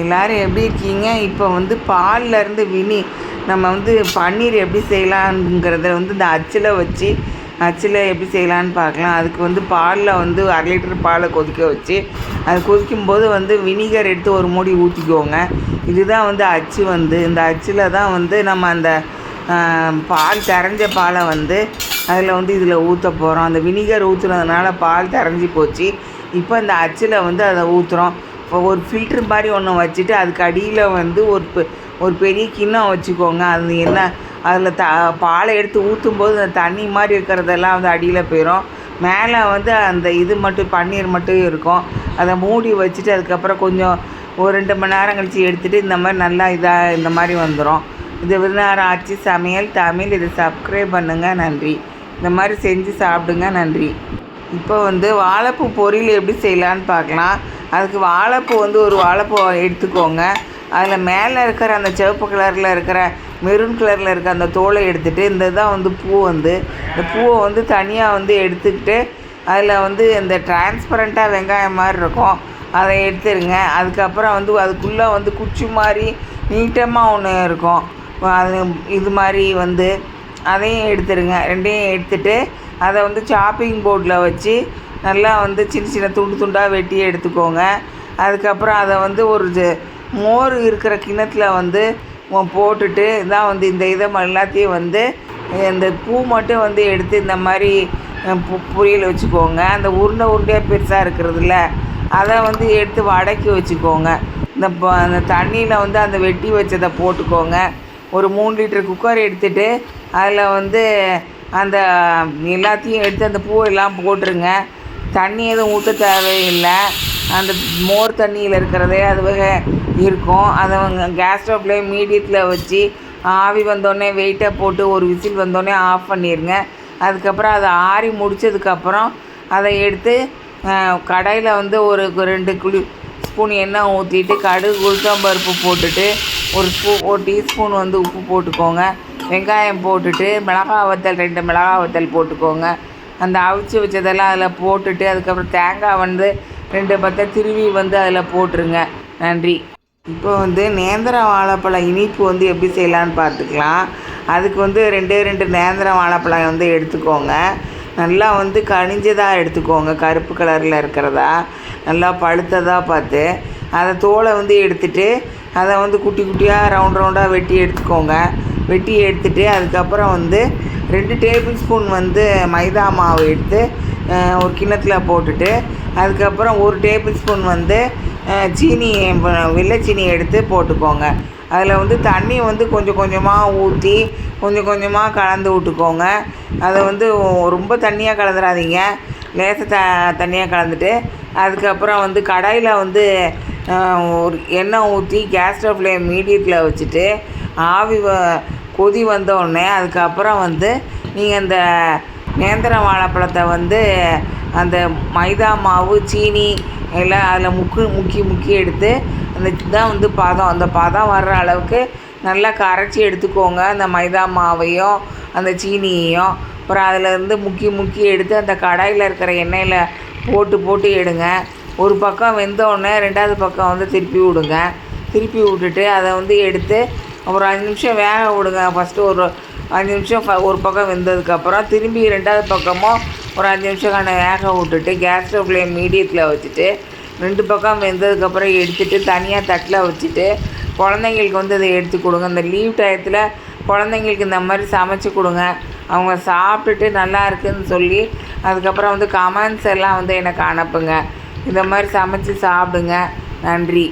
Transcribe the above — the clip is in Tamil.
எல்லாரும் எப்படி இருக்கீங்க? இப்போ வந்து பால்ல இருந்து வினி நம்ம வந்து பன்னீர் எப்படி செய்யலாங்கிறத வந்து இந்த அச்சில் வச்சு அச்சில் எப்படி செய்யலான்னு பார்க்கலாம். அதுக்கு வந்து பாலில் வந்து அரை லிட்டர் பாலை கொதிக்க வச்சு அது கொதிக்கும்போது வந்து வினிகர் எடுத்து ஒரு மூடி ஊற்றிக்கோங்க இதுதான் வந்து அச்சு வந்து. இந்த அச்சில் தான் வந்து நம்ம அந்த பால் திரஞ்ச பாலை வந்து அதில் வந்து இதில் ஊற்ற போகிறோம் அந்த வினிகர் ஊற்றுனதுனால பால் திரஞ்சி போச்சு. இப்போ இந்த அச்சில் வந்து அதை ஊற்றுறோம் ஒரு ஃபில்ட்ரு மாதிரி ஒன்று வச்சுட்டு அதுக்கு அடியில் வந்து ஒரு பெ- ஒரு பெரிய கிண்ணம் வச்சுக்கோங்க. அது என்ன அதில் த பாலை எடுத்து ஊற்றும்போது அந்த தண்ணி மாதிரி இருக்கிறதெல்லாம் வந்து அடியில் போயிடும் மேலே வந்து அந்த இது மட்டும் பன்னீர் மட்டும் இருக்கும். அதை மூடி வச்சுட்டு அதுக்கப்புறம் கொஞ்சம் ஒரு ரெண்டு மணி நேரம் கழித்து எடுத்துகிட்டு இந்த மாதிரி நல்லா இதாக இந்த மாதிரி வந்துடும் இது விருதுநகர் ஆட்சி சமையல் தமிழ் இதை சப்ஸ்கிரைப் பண்ணுங்கள் நன்றி. இந்த மாதிரி செஞ்சு சாப்பிடுங்க. நன்றி. இப்போ வந்து வாழைப்பூ பொரியல் எப்படி செய்யலான்னு பார்க்கலாம். அதுக்கு வாழைப்பூ வந்து ஒரு வாழைப்பூ எடுத்துக்கோங்க. அதில் மேலே இருக்கிற அந்த சிவப்பு கலரில் இருக்கிற மெரூன் கலரில் இருக்க அந்த தோலை எடுத்துகிட்டு இந்த தான் வந்து பூ வந்து. இந்த பூவை வந்து தனியாக வந்து எடுத்துக்கிட்டு அதில் வந்து இந்த டிரான்ஸ்பரண்ட்டாக வெங்காயம் மாதிரி இருக்கும். அதை எடுத்துருங்க. அதுக்கப்புறம் வந்து அதுக்குள்ளே வந்து குச்சி மாதிரி நீட்டமாக ஒன்று இருக்கும். அது இது மாதிரி வந்து அதையும் எடுத்துருங்க. ரெண்டையும் எடுத்துகிட்டு அதை வந்து சாப்பிங் போர்டில் வச்சு நல்லா வந்து சின்ன சின்ன துண்டு துண்டாக வெட்டி எடுத்துக்கோங்க. அதுக்கப்புறம் அதை வந்து ஒரு ஜ- மோர் இருக்கிற கிணத்துல வந்து போட்டுட்டு தான் வந்து இந்த இதை ம- எல்லாத்தையும் வந்து இந்த பூ மட்டும் வந்து எடுத்து இந்த மாதிரி பொரியல் வச்சுக்கோங்க. அந்த உருண்டை உருண்டையாக பெருசாக இருக்கிறதுல அதை வந்து எடுத்து வடக்கி வச்சுக்கோங்க. இந்த ப- அந்த தண்ணியில் வந்து அந்த வெட்டி வச்சதை போட்டுக்கோங்க. ஒரு மூணு லிட்டர் குக்கர் எடுத்துட்டு அதில் வந்து அந்த எல்லாத்தையும் எடுத்து அந்த பூவெல்லாம் போட்டுருங்க. தண்ணி எதுவும் ஊற்ற தேவையில்லை. அந்த மோர் தண்ணியில் இருக்கிறதே அதுவே இருக்கும். அதை கேஸ் ஸ்டவ்லேயே மீடியத்தில் வச்சு ஆவி வந்தோடனே வெயிட்டை போட்டு ஒரு விசில் வந்தோடனே ஆஃப் பண்ணிடுங்க அதுக்கப்புறம் அதை ஆறி முடிச்சதுக்கப்புறம் அதை எடுத்து கடையில் வந்து ஒரு ரெண்டு குழி ஸ்பூன் எண்ணெய் ஊற்றிட்டு கடுகு உளுத்தம்பருப்பு போட்டுட்டு ஒரு ஸ்பூ ஒரு டீஸ்பூன் வந்து உப்பு போட்டுக்கோங்க. வெங்காயம் போட்டுட்டு மிளகாய் வத்தல் ரெண்டு மிளகா வத்தல் போட்டுக்கோங்க. அந்த அவிச்சு வச்சதெல்லாம் அதில் போட்டுட்டு அதுக்கப்புறம் தேங்காய் வந்து ரெண்டு பத்தை திருவி வந்து அதில் போட்டுருங்க. நன்றி. இப்போ வந்து நேந்திர வாழைப்பழம் இனிப்பு வந்து எப்படி செய்யலான்னு பார்த்துக்கலாம். அதுக்கு வந்து ரெண்டே ரெண்டு நேந்திர வாழைப்பழம் வந்து எடுத்துக்கோங்க. நல்லா வந்து கனிஞ்சதாக எடுத்துக்கோங்க. கருப்பு கலரில் இருக்கிறதா. நல்லா பழுத்ததாக பார்த்து அதை தோலை வந்து எடுத்துட்டு அதை வந்து குட்டி குட்டியாக ரவுண்ட் ரவுண்டாக வெட்டி எடுத்துக்கோங்க. வெட்டி எடுத்துட்டு அதுக்கப்புறம் வந்து ரெண்டு டேபிள் ஸ்பூன் வந்து மைதா மாவு எடுத்து ஒரு கிண்ணத்தில் போட்டுட்டு அதுக்கப்புறம் ஒரு டேபிள் ஸ்பூன் வந்து சீனி வெள்ளை சீனி எடுத்து போட்டுக்கோங்க. அதில் வந்து தண்ணி வந்து கொஞ்சம் கொஞ்சமாக ஊற்றி கொஞ்சம் கொஞ்சமாக கலந்து விட்டுக்கோங்க. அதை வந்து ரொம்ப தண்ணியாக கலந்துடாதீங்க லேச த தண்ணியாக கலந்துட்டு அதுக்கப்புறம் வந்து கடாயில் வந்து ஒரு எண்ணெய் ஊற்றி கேஸ் ஸ்டவ்ல மீடியத்தில் வச்சுட்டு ஆவி கொதி வந்தோடனே அதுக்கப்புறம் வந்து நீங்கள் அந்த நேந்திர வாழைப்பழத்தை வந்து அந்த மைதா மாவு சீனி எல்லாம் அதில் முக்கு முக்கி முக்கி எடுத்து அந்த தான் வந்து பதம். அந்த பதம் வர்ற அளவுக்கு நல்லா கரைச்சி எடுத்துக்கோங்க. அந்த மைதா மாவையும் அந்த சீனியையும். அப்புறம் அதில் இருந்து முக்கி முக்கி எடுத்து அந்த கடாயில் இருக்கிற எண்ணெயில் போட்டு போட்டு எடுங்க. ஒரு பக்கம் வெந்தோடனே ரெண்டாவது பக்கம் வந்து திருப்பி விடுங்க. திருப்பி விட்டுட்டு அதை வந்து எடுத்து ஒரு அஞ்சு நிமிஷம் வேக விடுங்க. ஃபஸ்ட்டு ஒரு அஞ்சு நிமிஷம் ஒரு பக்கம் வெந்ததுக்கப்புறம் திரும்பி ரெண்டாவது பக்கமும் ஒரு அஞ்சு நிமிஷம் கண்ணை வேக விட்டுட்டு கேஸ் ஸ்டவ்லேயே மீடியத்தில் வச்சுட்டு ரெண்டு பக்கம் வெந்ததுக்கப்புறம் எடுத்துட்டு தனியாக தட்டில் வச்சுட்டு குழந்தைங்களுக்கு வந்து அதை எடுத்து கொடுங்க. இந்த லீவ் டயத்தில் குழந்தைங்களுக்கு இந்த மாதிரி சமைச்சு கொடுங்க. அவங்க சாப்பிட்டுட்டு நல்லா இருக்குதுன்னு சொல்லி அதுக்கப்புறம் வந்து கமெண்ட்ஸ் எல்லாம் வந்து எனக்கு அனுப்புங்க. இந்த மாதிரி சமைச்சு சாப்பிடுங்க. நன்றி.